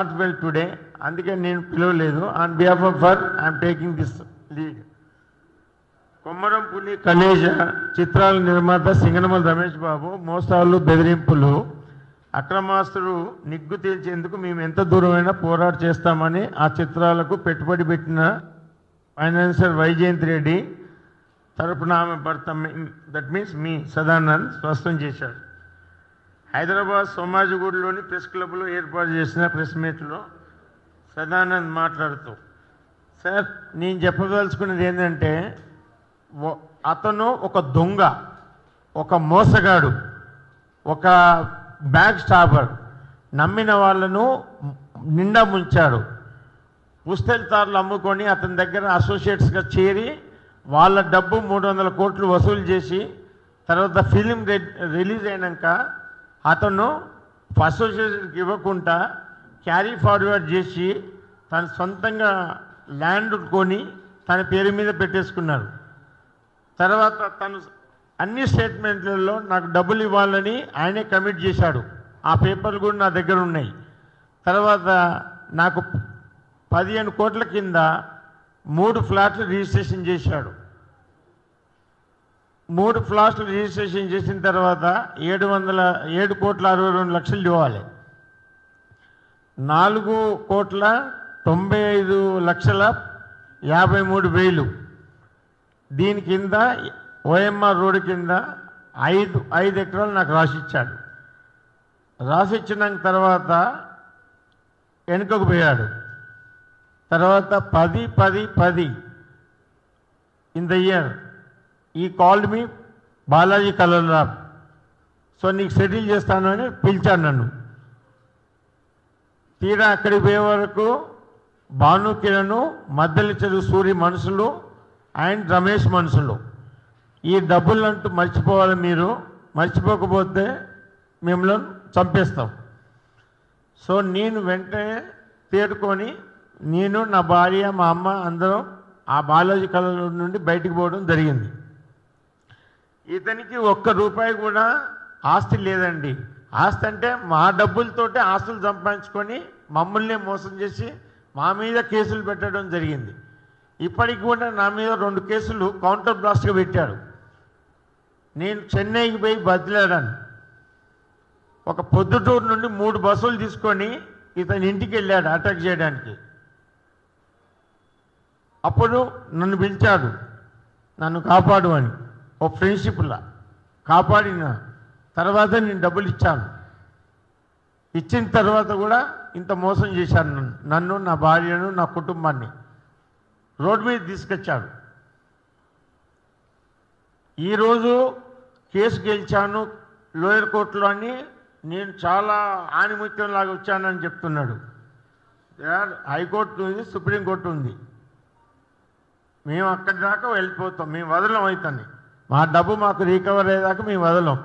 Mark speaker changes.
Speaker 1: Not well today అందుకే నేను పిలవలేదు. On behalf of for I'm taking this lead Komaram పుణి కలేజ చిత్రాల నిర్మాత సింగనమల రమేష్ బాబు మోసాలు బెదిరింపులు అక్రమాస్తులు నిగ్గు తేల్చేందుకు మేము ఎంత దూరమైనా పోరాట చేస్తామని ఆ చిత్రాలకు పెట్టుబడి పెట్టిన ఫైనాన్సర్ వైజయంత్ రెడ్డి తరపున ఆమె భర్త దట్ మీన్స్ మీ సదానంద్ స్పష్టం చేశారు. హైదరాబాద్ సోమాజిగూడలోని ప్రెస్ క్లబ్లో ఏర్పాటు చేసిన ప్రెస్ మీట్లో సదానంద్ మాట్లాడుతూ సార్ నేను చెప్పదలుచుకున్నది ఏంటంటే అతను ఒక దొంగ ఒక మోసగాడు ఒక బ్యాగ్ స్టాపర్ నమ్మిన వాళ్ళను నిండా ముంచాడు. పుస్తెలతారులు అమ్ముకొని అతని దగ్గర అసోసియేట్స్గా చేరి వాళ్ళ డబ్బు మూడు వందల కోట్లు వసూలు చేసి తర్వాత ఫిలిం రిలీజ్ అయినాక అతను అసోసియేషన్కి ఇవ్వకుండా క్యారీ ఫార్వర్డ్ చేసి తన సొంతంగా ల్యాండ్ కొని తన పేరు మీద పెట్టేసుకున్నారు తర్వాత తను అన్ని స్టేట్మెంట్లలో నాకు డబ్బులు ఇవ్వాలని ఆయనే కమిట్ చేశాడు. ఆ పేపర్లు కూడా నా దగ్గర ఉన్నాయి. తర్వాత నాకు పదిహేను కోట్ల కింద మూడు ఫ్లాట్లు రిజిస్ట్రేషన్ చేశాడు. మూడు ఫ్లాట్లు రిజిస్ట్రేషన్ చేసిన తర్వాత ఏడు వందల ఏడు కోట్ల అరవై రెండు లక్షలు ఇవ్వాలి. నాలుగు కోట్ల తొంభై ఐదు లక్షల యాభై మూడు వేలు. దీని కింద ఓఎంఆర్ రోడ్డు కింద ఐదు ఐదు ఎకరాలు నాకు రాసిచ్చాడు రాసిచ్చిన తర్వాత వెనుకకు పోయాడు. తర్వాత పది పది పది ఇన్ ద ఇయర్ ఈ కాల్డ్ మీ బాలాజీ కలర్రామ్ సో నీకు సెటిల్ చేస్తాను అని పిలిచాను నన్ను. తీరా అక్కడికి పోయే వరకు భాను కిరణ్ మద్దెల చెరువు సూరి మనుషులు అండ్ రమేష్ మనుషులు. ఈ డబ్బులు అంటూ మర్చిపోవాలి మీరు. మర్చిపోకపోతే మిమ్మల్ని చంపేస్తాం. సో నేను వెంటనే తేరుకొని నేను నా భార్య మా అమ్మ అందరం ఆ బాలాజీ కళ నుండి బయటికి పోవడం జరిగింది. ఇతనికి ఒక్క రూపాయి కూడా ఆస్తి లేదండి. ఆస్తి అంటే మా డబ్బులతోటే ఆస్తులు సంపాదించుకొని మమ్మల్ని మోసం చేసి మా మీద కేసులు పెట్టడం జరిగింది. ఇప్పటికి కూడా నా మీద రెండు కేసులు కౌంటర్ బ్లాస్ట్గా పెట్టాడు నేను చెన్నైకి పోయి బదిలాడాను ఒక పొద్దుటూరు నుండి మూడు బస్సులు తీసుకొని ఇతని ఇంటికి వెళ్ళాడు అటాక్ చేయడానికి. అప్పుడు నన్ను పిలిచాడు. నన్ను కాపాడు అని. ఓ ఫ్రెండ్షిప్లా కాపాడిన తర్వాత నేను డబ్బులు ఇచ్చాను. ఇచ్చిన తర్వాత కూడా ఇంత మోసం చేశాను నన్ను. నన్ను నా భార్యను నా కుటుంబాన్ని రోడ్డు మీద తీసుకొచ్చాడు. ఈరోజు కేసు గెలిచాను లోయర్ కోర్టులో అని నేను చాలా ఆనిముత్యంలాగా వచ్చానని చెప్తున్నాడు. హైకోర్టు ఉంది సుప్రీంకోర్టు ఉంది. మేము అక్కడి దాకా వెళ్ళిపోతాం మేము వదలం అవుతాన్ని మా డబ్బు మాకు రికవర్ అయ్యేదాకా మేము వదలం.